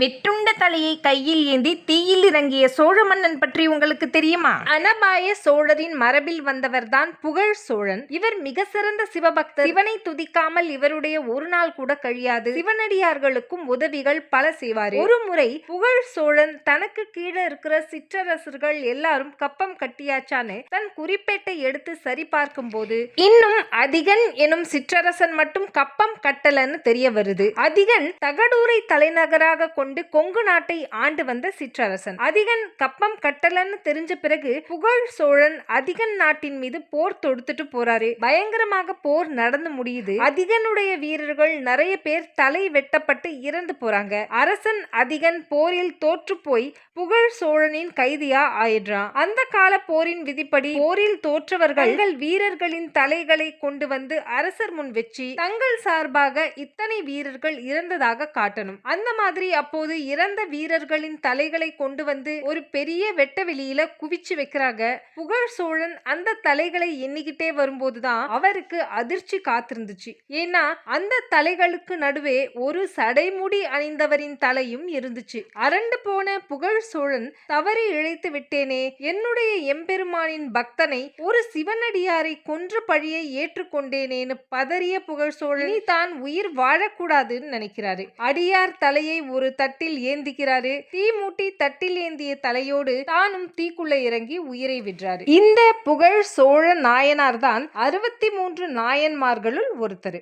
வெற்றுண்ட தலையை கையில் ஏந்தி தீயில் இறங்கிய சோழ மன்னன் பற்றி உங்களுக்கு தெரியுமா? அனபாய சோழரின் மரபில் வந்தவர்தான் புகழ் சோழன். இவர் மிக சிறந்த சிவபக்தர். சிவனை துதிக்காமல் இவருடைய ஒரு நாள் கூட கழியாது. சிவனடியார்களுக்கும் உதவிகள் பல செய்வார். ஒரு முறை புகழ் சோழன் தனக்கு கீழே இருக்கிற சிற்றரசர்கள் எல்லாரும் கப்பம் கட்டியாச்சான்னு தன் குறிப்பேட்டை எடுத்து சரி பார்க்கும் போது இன்னும் அதிகன் எனும் சிற்றரசன் மட்டும் கப்பம் கட்டலன்னு தெரிய வருது. அதிகன் தகடூரை தலைநகராக கொண்டு கொங்கு நாட்டை ஆண்டு வந்த சிற்றரசன். அதிகன் கப்பம் கட்டலன்னு தெரிஞ்ச பிறகு புகழ் சோழன் அதிகன் நாட்டின் மீது போர் தொடுத்துட்டு போறாரு. பயங்கரமாக போர் நடந்து முடியுது. அதிகனுடைய வீரர்கள் நிறைய பேர் தலை வெட்டப்பட்டு இறந்து போறாங்க. அரசன் அதிகன் போரில் தோற்று போய் புகழ் சோழனின் கைதியா ஆயிடுறான். அந்த கால போரின் விதிப்படி போரில் தோற்றவர்கள் தங்கள் வீரர்களின் தலைகளை கொண்டு வந்து அரசர் முன் வச்சு தங்கள் சார்பாக இத்தனை வீரர்கள் இறந்ததாக காட்டணும். அந்த மாதிரி அப்போது இறந்த வீரர்களின் தலைகளை கொண்டு வந்து ஒரு பெரிய வெட்ட வெளியில குவிச்சு வைக்கிறாங்க. புகழ் சோழன் அந்த தலைகளை எண்ணிக்கிட்டே வரும்போதுதான் அவருக்கு அதிர்ச்சி காத்திருந்துச்சு. ஏன்னா அந்த தலைகளுக்கு நடுவே ஒரு சடைமுடி அணிந்தவரின் தலையும் இருந்துச்சு. அரண்டு போன புகழ் சோழன் தவறி இழைத்து விட்டேனே என்னுடைய எம்பெருமானின் பக்தனை ஒரு சிவனடியாரை கொன்று பழியை ஏற்றுக்கொண்டேனேன்னு பதறிய புகழ் சோழன் தான் உயிர் வாழக்கூடாதுன்னு நினைக்கிறாரு. அடியார் தலையை ஒரு தட்டில் ஏந்திக்கிறாரு தீ மூட்டி தட்டில் ஏந்திய தலையோடு தானும் தீக்குள்ள இறங்கி உயிரை விடுறாரு. இந்த புகழ் சோழ நாயனார் தான் அறுபத்தி மூன்று நாயன்மார்களுள் ஒருத்தர்.